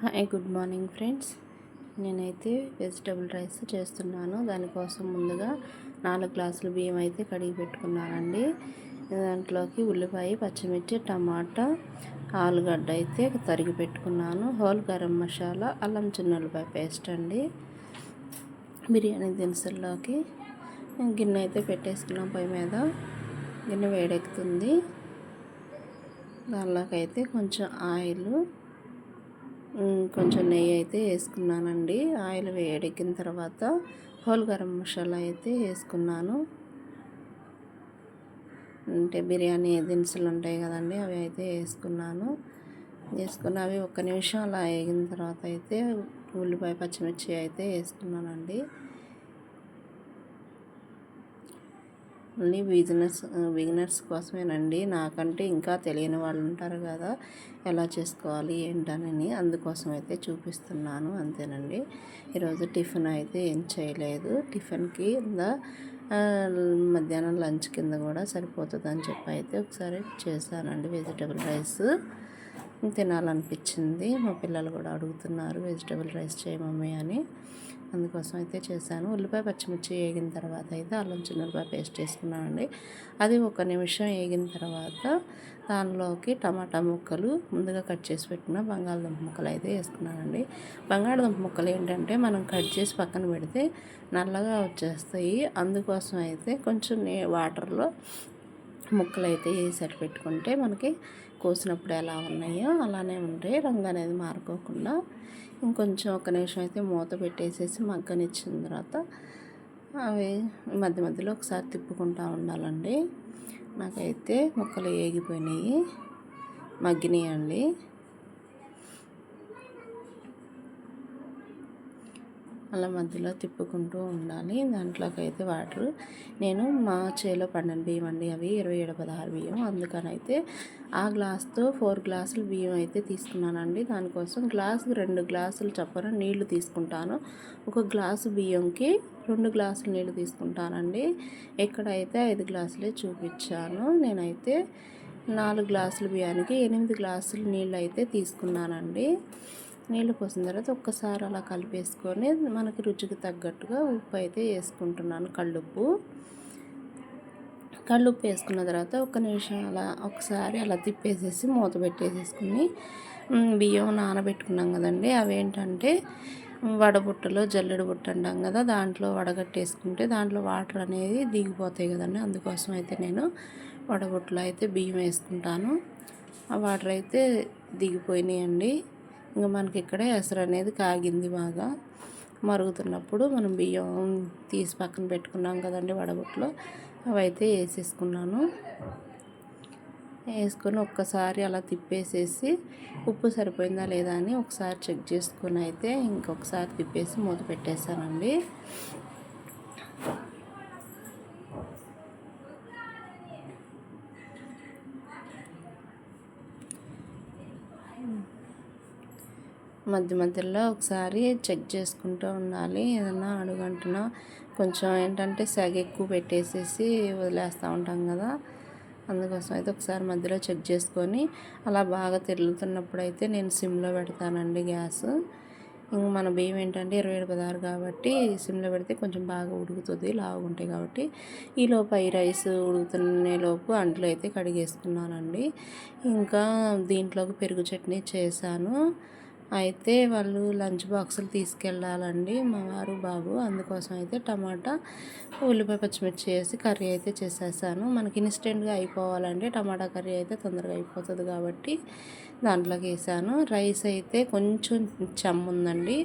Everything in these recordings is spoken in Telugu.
Hi good morning friends. నేనైతే వెజిటబుల్ రైస్ చేస్తున్నాను. దానికోసం ముందుగా నాలుగు గ్లాసులు బియ్యం అయితే కడిగి పెట్టుకున్నానండి. దాంట్లోకి ఉల్లిపాయ పచ్చిమిర్చి టమాటా ఆలుగడ్డ అయితే తరిగి పెట్టుకున్నాను. హోల్ గరం మసాలా అల్లం చిన్నులపాయ పేస్ట్ అండి. బిర్యానీ దినుసుల్లోకి గిన్నె అయితే పెట్టేసుకున్నాం పొయ్యి మీద. గిన్నె వేడెక్కుతుంది. దానిలోకి అయితే కొంచెం ఆయిల్ కొంచెం నెయ్యి అయితే వేసుకున్నానండి. ఆయిల్ వేడెక్కిన తర్వాత హోల్ గరం మసాలా అయితే వేసుకున్నాను. అంటే బిర్యానీ దినుసులు ఉంటాయి కదండి అవి అయితే వేసుకున్నాను. వేసుకుని అవి ఒక్క నిమిషం అలా వేగిన తర్వాత అయితే ఉల్లిపాయ పచ్చిమిర్చి అయితే వేసుకున్నానండి. ఓన్లీ బిజినెస్ బిగినర్స్ కోసమేనండి. నాకంటే ఇంకా తెలియని వాళ్ళు ఉంటారు కదా ఎలా చేసుకోవాలి ఏంటనని అందుకోసం అయితే చూపిస్తున్నాను అంతేనండి. ఈరోజు టిఫిన్ అయితే ఏం చేయలేదు. టిఫిన్కి కింద మధ్యాహ్నం లంచ్ కింద కూడా సరిపోతుంది అని చెప్పి అయితే ఒకసారి చేశానండి వెజిటబుల్ రైస్. తినాలనిపించింది. మా పిల్లలు కూడా అడుగుతున్నారు వెజిటబుల్ రైస్ చేయమమ్మీ అని. అందుకోసం అయితే చేశాను. ఉల్లిపాయ పచ్చిమిర్చి వేగిన తర్వాత అయితే అల్లం చిన్నపాయ పేస్ట్ వేసుకున్నామండి అది ఒక నిమిషం వేగిన తర్వాత దానిలోకి టమాటా ముక్కలు ముందుగా కట్ చేసి పెట్టిన బంగాళదుంప ముక్కలు అయితే వేసుకున్నానండి. బంగాళదుంప ముక్కలు ఏంటంటే మనం కట్ చేసి పక్కన పెడితే నల్లగా వచ్చేస్తాయి. అందుకోసం అయితే కొంచెం వాటర్లో ముక్కలు అయితే వేసేటట్టు పెట్టుకుంటే మనకి కోసినప్పుడు ఎలా ఉన్నాయో అలానే ఉంటాయి రంగు అనేది మారుకోకుండా ఇంకొంచెం ఒక నిమిషం అయితే మూత పెట్టేసేసి మగ్గనిచ్చిన తర్వాత అవి మధ్య మధ్యలో ఒకసారి తిప్పుకుంటూ ఉండాలండి. నాకైతే ముక్కలు ఏగిపోయినాయి. మగ్గినాయండి. అలా మధ్యలో తిప్పుకుంటూ ఉండాలి. దాంట్లోకి అయితే వాటర్. నేను మా చేలో పండిన బియ్యం అండి అవి ఇరవై ఏడు పదహారు బియ్యం. అందుకనైతే ఆ గ్లాస్తో ఫోర్ గ్లాసులు బియ్యం అయితే తీసుకున్నానండి. దానికోసం గ్లాసు రెండు గ్లాసులు చప్పన నీళ్ళు తీసుకుంటాను. ఒక గ్లాసు బియ్యంకి రెండు గ్లాసులు నీళ్ళు తీసుకుంటానండి. ఎక్కడైతే ఐదు గ్లాసులే చూపించాను నేనైతే నాలుగు గ్లాసుల బియ్యానికి ఎనిమిది గ్లాసులు నీళ్ళు అయితే తీసుకున్నానండి. నీళ్ళు పోసిన తర్వాత ఒక్కసారి అలా కలిపేసుకొని మనకి రుచికి తగ్గట్టుగా ఉప్పు అయితే వేసుకుంటున్నాను కళ్ళుప్పు. కళ్ళుప్పు వేసుకున్న తర్వాత ఒక నిమిషం అలా ఒకసారి అలా తిప్పేసేసి మూత పెట్టేసేసుకుని బియ్యం నానబెట్టుకున్నాం కదండి. అవి ఏంటంటే వడబుట్టలో జల్లెడు బుట్ట అంటాం కదా దాంట్లో వడగట్టేసుకుంటే దాంట్లో వాటర్ అనేది దిగిపోతాయి కదండి. అందుకోసం అయితే నేను వడబుట్టలో అయితే బియ్యం వేసుకుంటాను. ఆ వాటర్ అయితే దిగిపోయినాయండి. ఇంకా మనకి ఇక్కడ ఎసరు అనేది కాగింది బాగా. మరుగుతున్నప్పుడు మనం బియ్యం తీసి పక్కన పెట్టుకున్నాం కదండి వడగొట్లో అవైతే వేసేసుకున్నాను. వేసుకొని ఒక్కసారి అలా తిప్పేసేసి ఉప్పు సరిపోయిందా లేదా అని ఒకసారి చెక్ చేసుకొని అయితే ఇంకొకసారి తిప్పేసి మూత పెట్టేశానండి. మధ్య మధ్యలో ఒకసారి చెక్ చేసుకుంటూ ఉండాలి. ఏదన్నా అడుగంటున్నా కొంచెం ఏంటంటే సెగ ఎక్కువ పెట్టేసేసి వదిలేస్తూ ఉంటాం కదా. అందుకోసం అయితే ఒకసారి మధ్యలో చెక్ చేసుకొని అలా బాగా తిరుగుతున్నప్పుడు అయితే నేను సిమ్లో పెడతానండి గ్యాస్. ఇంక మన బియ్యం ఏంటంటే ఇరవై ఏడు పదహారు కాబట్టి సిమ్లో పెడితే కొంచెం బాగా ఉడుకుతుంది లావుగుంటాయి కాబట్టి. ఈ లోపు ఈ రైస్ ఉడుకుతున్న లోపు అంట్లో అయితే కడిగేసుకున్నానండి. ఇంకా దీంట్లోకి పెరుగు చట్నీ చేశాను. అయితే వాళ్ళు లంచ్ బాక్సులు తీసుకెళ్ళాలండి మా వారు బాబు. అందుకోసం అయితే టమాటా ఉల్లిపాయ పచ్చిమిర్చి వేసి కర్రీ అయితే చేసేసాను. మనకి ఇన్స్టెంట్గా అయిపోవాలంటే టమాటా కర్రీ అయితే తొందరగా అయిపోతుంది కాబట్టి దాంట్లోకి వేసాను. రైస్ అయితే కొంచెం చెమ్ముందండి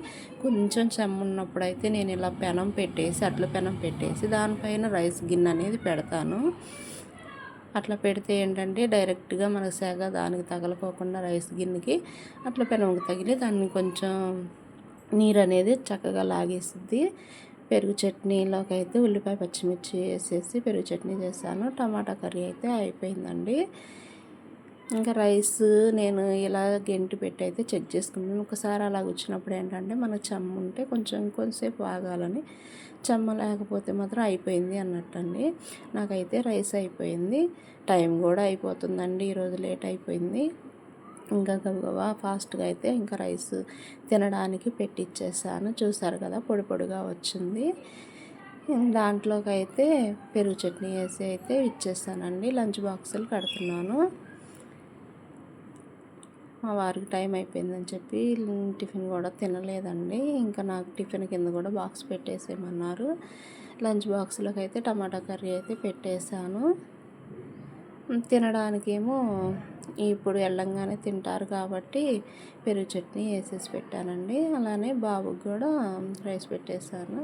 కొంచెం చెమ్మున్నప్పుడు అయితే నేను ఇలా పెనం పెట్టేసి అట్ల పెనం పెట్టేసి దానిపైన రైస్ గిన్నె అనేది పెడతాను. అట్లా పెడితే ఏంటంటే డైరెక్ట్గా మన సేగ దానికి తగలకోకుండా రైస్ గిన్నెకి అట్లా పెనముకు తగిలి దాన్ని కొంచెం నీరు అనేది చక్కగా లాగేస్తుంది పెరుగు చట్నీలోకి అయితే ఉల్లిపాయ పచ్చిమిర్చి వేసేసి పెరుగు చట్నీ చేశాను. టమాటా కర్రీ అయితే అయిపోయిందండి. ఇంకా రైస్ నేను ఇలా గెంటి పెట్టి అయితే చెక్ చేసుకున్నాను ఒకసారి అలా వచ్చినప్పుడు ఏంటంటే మనకు చెమ్మ ఉంటే కొంచెం కొంచెంసేపు ఆగాలని చెమ్మ లేకపోతే మాత్రం అయిపోయింది అన్నట్టండి. నాకైతే రైస్ అయిపోయింది టైం కూడా అయిపోతుందండి ఈరోజు లేట్ అయిపోయింది. ఇంకా గబగబా ఫాస్ట్గా అయితే ఇంకా రైస్ తినడానికి పెట్టిచ్చేసాను. చూసారు కదా పొడి పొడిగా వచ్చింది. దాంట్లోకి అయితే పెరుగు చట్నీ వేసి అయితే ఇచ్చేసానండి. లంచ్ బాక్సులు కడుతున్నాను. మా వారికి టైం అయిపోయిందని చెప్పి టిఫిన్ కూడా తినలేదండి. ఇంకా నాకు టిఫిన్ కింద కూడా బాక్స్ పెట్టేసేయమన్నారు. లంచ్ బాక్స్లోకి అయితే టమాటా కర్రీ అయితే పెట్టేశాను. తినడానికేమో ఇప్పుడు వెళ్ళంగానే తింటారు కాబట్టి పెరుగు చట్నీ వేసేసి పెట్టానండి. అలానే బాబుకి కూడా రైస్ పెట్టేశాను.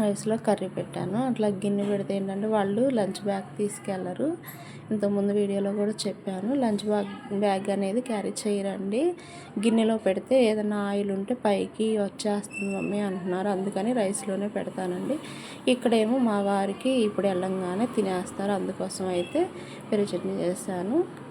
రైస్లో కర్రీ పెట్టాను. అట్లా గిన్నె పెడితే ఏంటంటే వాళ్ళు లంచ్ బ్యాగ్ తీసుకెళ్ళరు. ఇంతకుముందు వీడియోలో కూడా చెప్పాను లంచ్ బ్యాగ్ బ్యాగ్ అనేది క్యారీ చేయరండి. గిన్నెలో పెడితే ఏదైనా ఆయిల్ ఉంటే పైకి వచ్చేస్తుంది మమ్మీ అంటున్నారు. అందుకని రైస్లోనే పెడతానండి. ఇక్కడేమో మా వారికి ఇప్పుడు వెళ్ళంగానే తినేస్తారు. అందుకోసం అయితే పెరుగు చట్నీ చేశాను.